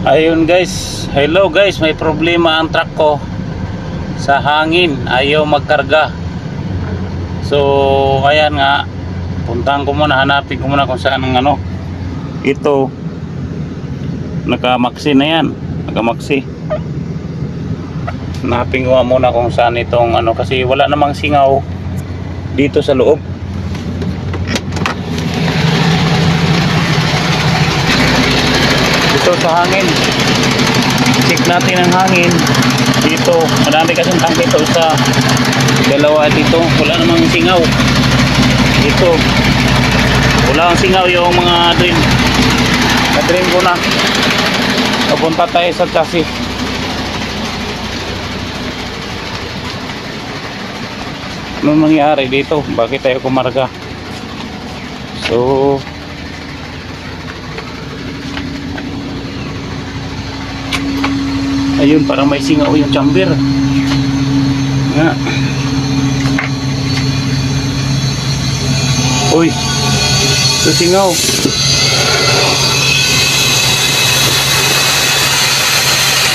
Ayun guys, hello guys, may problema ang truck ko. Sa hangin, ayaw magkarga. So, ayan nga, puntahan ko muna, hanapin ko muna kung saan ang ano. Ito, nakamaksi na yan, nakamaksi. Hanapin ko muna kung saan itong ano, kasi wala namang singaw dito sa loob. Sa hangin. Check natin ang hangin. Dito, marami kasing tangke ito sa dalawa dito. Wala namang singaw. Dito. Wala ang singaw yung mga drain. Na-drain ko na. Papunta tayo sa chassis. Ano nangyari dito? Bakit tayo kumarga? So, Ayun, parang may singaw yung chamber. Nga. Uy, ito singaw.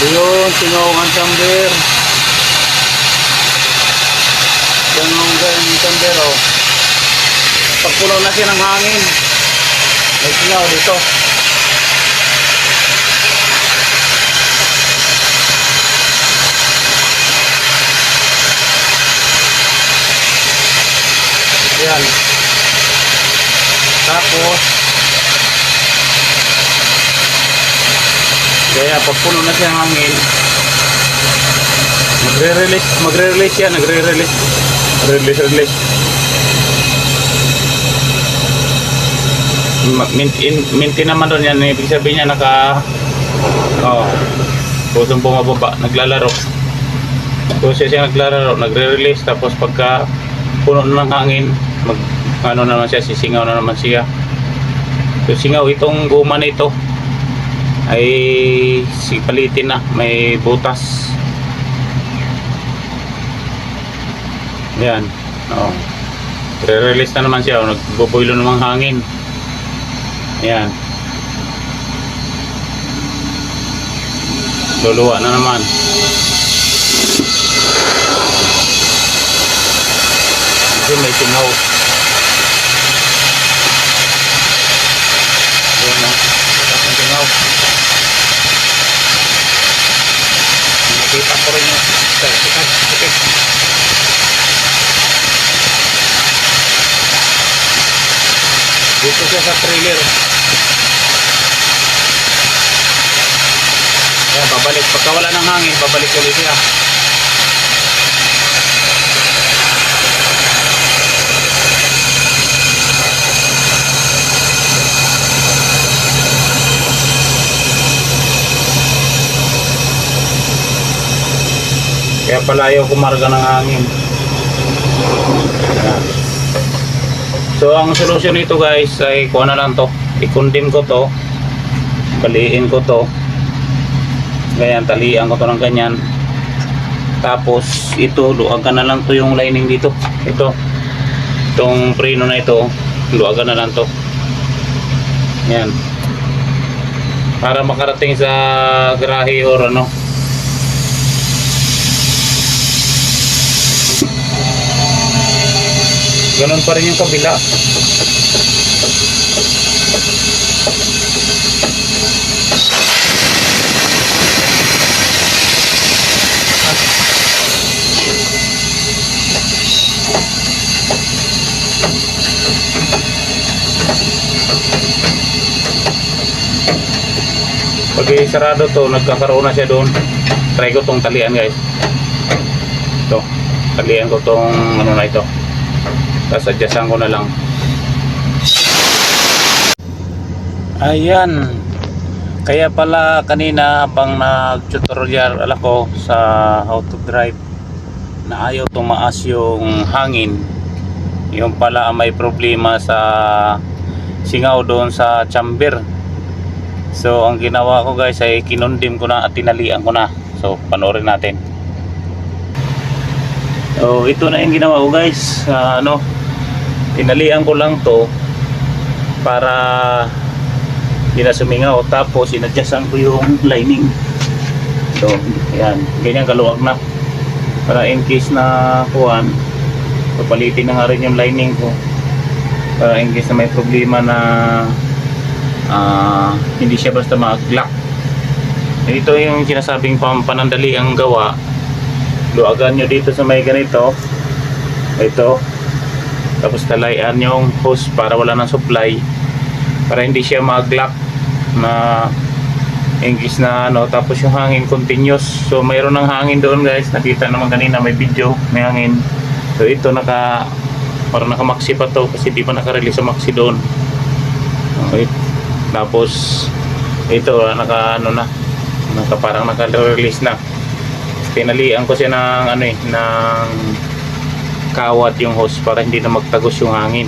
Ayun, singaw ang chamber. Singaw ang chamber, oh. Pagpuno na siya ng hangin. May singaw dito. Ayan. Tapos, kaya pag puno na siya ng hangin, magre-release, magre-release yan, nagre-release. Release, release. Ma- Maintain, naman doon yan, ibig sabihin niya naka, oh, pusong bumababa, naglalaro. Puso siya naglalaro, nagre-release, tapos pagka puno na ng hangin, mag ano naman siya, sisingaw na naman siya. So singaw itong guma na ito ay sipalitin na, may butas. Yan. Oh. Re-release na naman siya, oh, nagboboilo namang hangin. Yan. Luluwa na naman. Kasi may singaw. Ayan na. Tapos ang singaw. Nakita ko rin yung sikat, sikat. Dito siya sa trailer. Ayan, babalik. Pagka wala ng hangin, babalik ulit siya. Kaya pala ayaw kumarga ng hangin. So ang solusyon nito guys ay kuha na lang to. I-condemn ko to. Baliin ko to. Ganyan, talian ko to ng ganyan. Tapos ito, luagan na lang to yung lining dito. Ito. Itong preno na ito, luagan na lang to. Yan. Para makarating sa garahe or ano, Ganon pa rin yung kabila. Pag sarado to, nagkakaroon na siya doon. Try ko tong talian guys. Ito. Talian ko tong ano na ito. Tapos adjustan ko na lang. Ayan. Kaya pala kanina habang nag-tutorial ako sa how to drive na ayaw tumaas yung hangin. Yung pala may problema sa singaw doon sa chamber. So ang ginawa ko guys ay kinundim ko na at tinalian ko na. So panoorin natin. So ito na yung ginawa ko guys. Ah, ano, tinalian ko lang to para hindi na sumingaw. Tapos inadjustan ko yung lining. So yan ganyan kaluwag na. Para in case na kuhan papalitin na nga rin yung lining ko. Para in case na may problema na ah, hindi siya basta mag-lock. Ito yung sinasabing panandali ang gawa. Luwagan nyo dito sa may ganito. Ito tapos talayan yung hose para wala ng supply para hindi siya mag-lock na English na ano. Tapos yung hangin continuous. So mayroon ng hangin doon guys. Nakita naman kanina may video may hangin. So ito naka parang naka maxi pa to kasi di pa naka-release sa maxi doon. Okay. tapos ito ah, naka ano na naka parang naka-release na. Tinalian ko siya ng ano eh ng kawat yung hose para hindi na magtagos yung hangin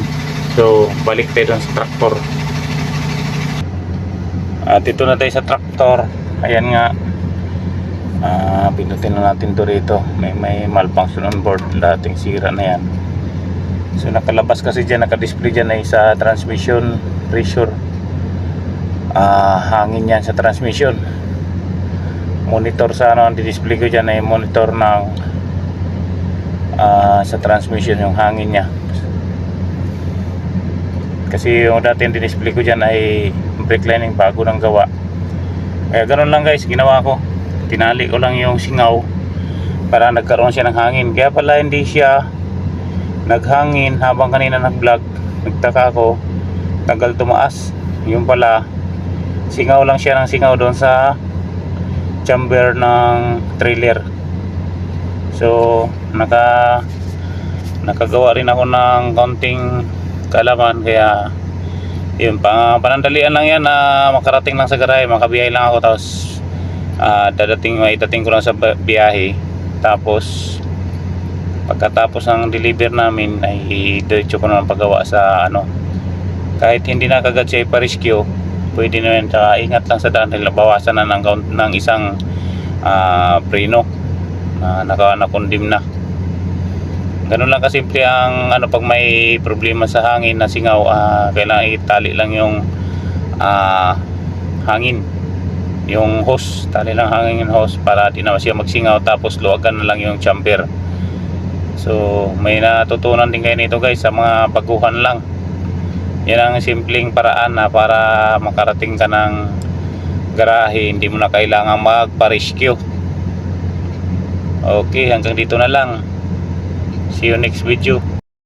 so balik tayo sa tractor at ito na tayo sa traktor. Ayan nga. Ah, pinutin na natin to rito. May may malfunction on board. Dating sira na yan. So nakalabas kasi dyan, nakadisplay dyan ay sa transmission pressure. Ah, hangin yan sa transmission. Monitor sa ano, ang display ko dyan ay monitor ng ah, sa transmission yung hangin niya. Kasi yung dati yung display ko dyan ay brake lining bago ng gawa. Kaya ganun lang guys, ginawa ko. Tinali ko lang yung singaw para nagkaroon siya ng hangin. Kaya pala hindi siya naghangin habang kanina nag-vlog. Nagtaka ako, tagal tumaas. Yung pala, singaw lang siya ng singaw doon sa chamber ng trailer. So, naka nakagawa rin ako ng konting kalaman kaya yun pang panandalian lang yan na makarating lang sa garahe. Makabiyahe lang ako tapos ah, dadating may dating ko lang sa biyahe. Tapos pagkatapos ng deliver namin ay diretso ko na paggawa sa ano kahit hindi na kagad siya ipa-rescue pwede na yun. Tsaka ingat lang sa daan dahil bawasan na ng, ng isang ah, preno na naka nakondim na Ganun lang kasimple ang ano pag may problema sa hangin na singaw, ah, kailangan itali lang yung ah, hangin. Yung hose, tali lang hangin yung hose para di na siya magsingaw tapos luwagan na lang yung chamber. So, may natutunan din kayo nito guys sa mga baguhan lang. Yan ang simpleng paraan na para makarating ka ng garahe, hindi mo na kailangan magpa-rescue. Okay, hanggang dito na lang. See you next video.